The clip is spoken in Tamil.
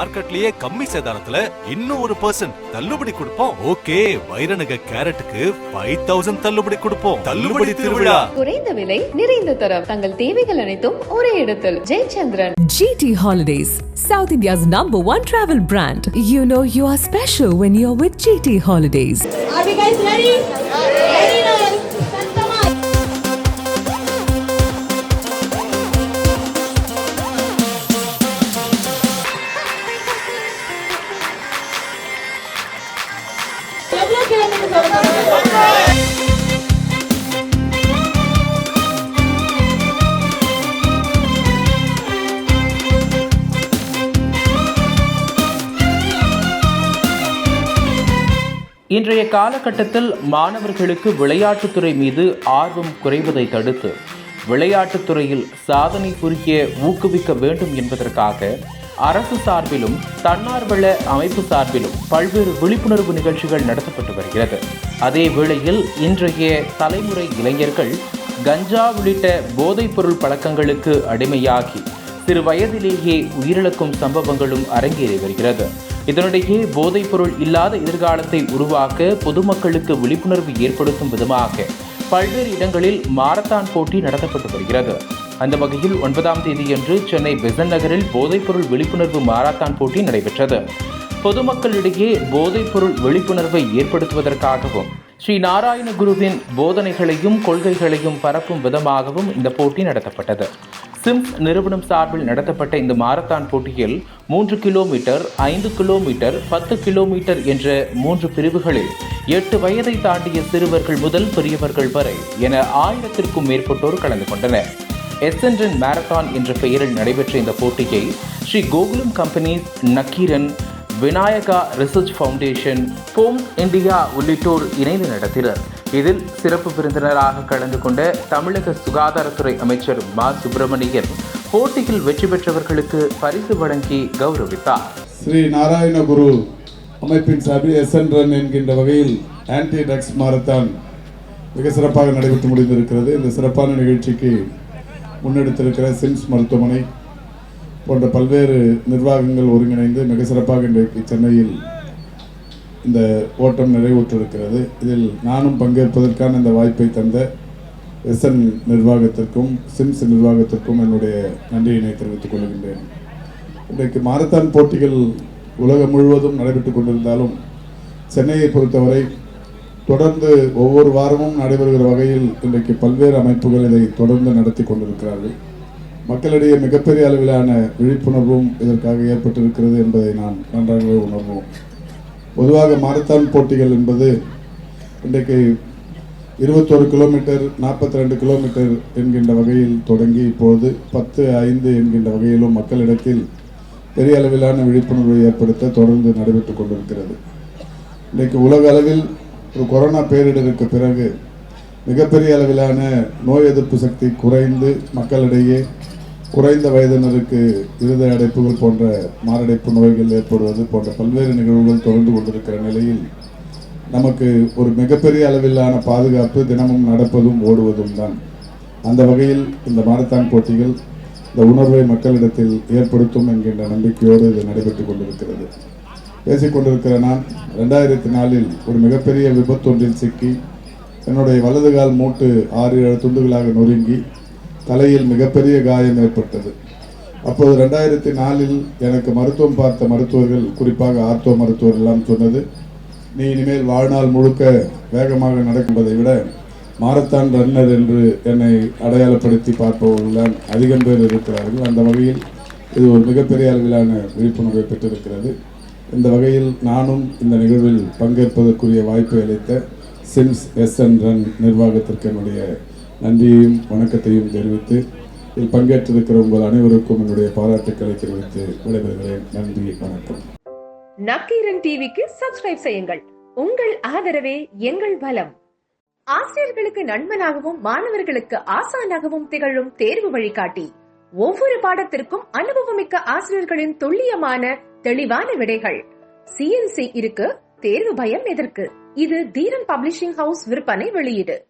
மார்க்கெட்லயே கம்மி சேதாரத்துல இன்னும் ஒரு பர்சன்ட் தள்ளுபடி கொடுப்போம். ஓகே வைரநக கேரட்டுக்கு ஃபைவ் தௌசண்ட் தள்ளுபடி கொடுப்போம். தள்ளுபடி திருவிழா. குறைந்த விலை நிறைந்த தரம். தங்கள் தேவைகள் அனைத்தும் ஒரே இடத்தில். Jayachandran. GT Holidays, South India's number one travel brand. You know you are special when you're with GT Holidays. Are we guys ready? Ready? இன்றைய காலகட்டத்தில் மாணவர்களுக்கு விளையாட்டுத்துறை மீது ஆர்வம் குறைவதை தடுத்து விளையாட்டுத்துறையில் சாதனை புரிய ஊக்குவிக்க வேண்டும் என்பதற்காக அரசு சார்பிலும் தன்னார்வல அமைப்பு சார்பிலும் பல்வேறு விழிப்புணர்வு நிகழ்ச்சிகள் நடத்தப்பட்டு வருகிறது. அதே வேளையில் இன்றைய தலைமுறை இளைஞர்கள் கஞ்சா உள்ளிட்ட போதைப்பொருள் பழக்கங்களுக்கு அடிமையாகி சிறு வயதிலேயே உயிரிழக்கும் சம்பவங்களும் அரங்கேறி வருகிறது. இதனிடையே போதைப்பொருள் இல்லாத எதிர்காலத்தை உருவாக்க பொதுமக்களுக்கு விழிப்புணர்வு ஏற்படுத்தும் விதமாக பல்வேறு இடங்களில் மாரத்தான் போட்டி நடத்தப்பட்டு வருகிறது. அந்த வகையில் ஒன்பதாம் தேதியன்று சென்னை பெசன் நகரில் போதைப்பொருள் விழிப்புணர்வு மாரத்தான் போட்டி நடைபெற்றது. பொதுமக்களிடையே போதைப்பொருள் விழிப்புணர்வை ஏற்படுத்துவதற்காகவும் ஸ்ரீ நாராயண குருவின் போதனைகளையும் கொள்கைகளையும் பரப்பும் விதமாகவும் இந்த போட்டி நடத்தப்பட்டது. சிம்ஸ் நிறுவனம் சார்பில் நடத்தப்பட்ட இந்த மாரத்தான் போட்டியில் மூன்று கிலோமீட்டர் ஐந்து கிலோமீட்டர் பத்து கிலோமீட்டர் என்ற மூன்று பிரிவுகளில் எட்டு வயதை தாண்டிய சிறுவர்கள் முதல் பெரியவர்கள் வரை என ஆயிரத்திற்கும் மேற்பட்டோர் கலந்து கொண்டனர். எஸ்என்என் மாரத்தான் என்ற பெயரில் நடைபெற்ற இந்த போட்டியை Shri Gokulam companies Nakkeeran Vinayaka research foundation போம் இந்தியா உள்ளிட்டோர் இணைந்து நடத்தினர். இதில் சிறப்பு விருந்தினராக கலந்து கொண்ட தமிழக சுகாதாரத்துறை அமைச்சர் மா. சுப்பிரமணியன் போட்டியில் வெற்றி பெற்றவர்களுக்கு பரிசு வழங்கி கௌரவித்தார். ஸ்ரீ நாராயணகுரு அமைப்பின் சார்பில் எஸ்என் ரன் என்கின்ற வகையில் ஆன்டி ட்ரக்ஸ் மாரத்தான் மிக சிறப்பாக நடைபெற்று முடிந்திருக்கிறது. இந்த சிறப்பான நிகழ்ச்சிக்கு முன்னெடுத்திருக்கிற சிம்ஸ் மருத்துவமனை போன்ற பல்வேறு நிர்வாகங்கள் ஒருங்கிணைந்து மிக சிறப்பாக இன்றைக்கு சென்னையில் இந்த ஓட்டம் நிறைவுற்றிருக்கிறது. இதில் நானும் பங்கேற்பதற்கான இந்த வாய்ப்பை தந்த எஸ்என் நிர்வாகத்திற்கும் சிம்ஸ் நிர்வாகத்திற்கும் என்னுடைய நன்றியினை தெரிவித்துக் கொள்கின்றேன். இன்றைக்கு மாரத்தான் போட்டிகள் உலகம் முழுவதும் நடைபெற்றுக் கொண்டிருந்தாலும் சென்னையை பொறுத்தவரை தொடர்ந்து ஒவ்வொரு வாரமும் நடைபெறுகிற வகையில் இன்றைக்கு பல்வேறு அமைப்புகள் இதை தொடர்ந்து நடத்தி கொண்டிருக்கிறார்கள். மக்களிடையே மிகப்பெரிய அளவிலான விழிப்புணர்வும் இதற்காக ஏற்பட்டிருக்கிறது என்பதை நான் நன்றாகவே உணர்வோம். பொதுவாக மாரத்தான் போட்டிகள் என்பது இன்றைக்கு இருபத்தோரு கிலோமீட்டர் நாற்பத்தி ரெண்டு கிலோமீட்டர் என்கின்ற வகையில் தொடங்கி இப்பொழுது பத்து ஐந்து என்கின்ற வகையிலும் மக்களிடத்தில் பெரிய அளவிலான விழிப்புணர்வை ஏற்படுத்த தொடர்ந்து நடைபெற்றுக் கொண்டிருக்கிறது. இன்றைக்கு உலக அளவில் ஒரு கொரோனா பேரிடருக்கு பிறகு மிகப்பெரிய அளவிலான நோய் எதிர்ப்பு சக்தி குறைந்து மக்களிடையே குறைந்த வயதினருக்கு இருதய அடைப்புகள் போன்ற மாரடைப்பு நோய்கள் ஏற்படுவது போன்ற பல்வேறு நிகழ்வுகள் தொடர்ந்து கொண்டிருக்கிற நிலையில் நமக்கு ஒரு மிகப்பெரிய அளவிலான பாதுகாப்பு தினமும் நடப்பதும் ஓடுவதும் தான். அந்த வகையில் இந்த மாரத்தான் போட்டிகள் இந்த உணர்வை மக்களிடத்தில் ஏற்படுத்தும் என்கின்ற நம்பிக்கையோடு இது நடைபெற்றுக் கொண்டிருக்கிறது. பேசிக்கொண்டிருக்கிற நான் ரெண்டாயிரத்தி நாலில் ஒரு மிகப்பெரிய விபத்தொன்றில் சிக்கி என்னுடைய வலது கால் மூட்டு ஆறு ஏழு துண்டுகளாக நொறுங்கி தலையில் மிகப்பெரிய காயம் ஏற்பட்டது. அப்போது ரெண்டாயிரத்தி நாலில் எனக்கு மருத்துவம் பார்த்த மருத்துவர்கள் குறிப்பாக ஆர்த்தோ மருத்துவர் எல்லாம் சொன்னது நீ இனிமேல் வாழ்நாள் முழுக்க வேகமாக நடக்கும்பதை விட மாரத்தான் ரன்னர் என்று என்னை அடையாளப்படுத்தி பார்ப்பவர்கள் அதிகம் பேர் இருக்கிறார்கள். அந்த வகையில் இது ஒரு மிகப்பெரிய அளவிலான விழிப்புணர்வை பெற்றிருக்கிறது. இந்த வகையில் நானும் இந்த நிகழ்வில் பங்கேற்பதற்குரிய வாய்ப்பை அளித்த சிம்ஸ் எஸ்என் ரன் நிர்வாகத்திற்கு என்னுடைய நன்றியையும் வணக்கத்தையும் தெரிவித்து இதில் பங்கேற்றிருக்கிற உங்கள் அனைவருக்கும் என்னுடைய பாராட்டுக்களை தெரிவித்து விடைபெறுகிறேன். நன்றி வணக்கம். நக்கீரன் டிவிக்கு சப்ஸ்கிரைப் செய்யுங்கள். உங்கள் ஆதரவே எங்கள் பலம் ஆசிரியர்களுக்கு நண்பனாகவும் மாணவர்களுக்கு ஆசானாகவும் திகழும் தேர்வு வழிகாட்டி. ஒவ்வொரு பாடத்திற்கும் அனுபவமிக்க ஆசிரியர்களின் துல்லியமான தெளிவான விடைகள். சிஎன்சி இருக்கு தேர்வு பயம் எதற்கு? இது தீரன் பப்ளிஷிங் ஹவுஸ் விற்பனை வெளியீடு.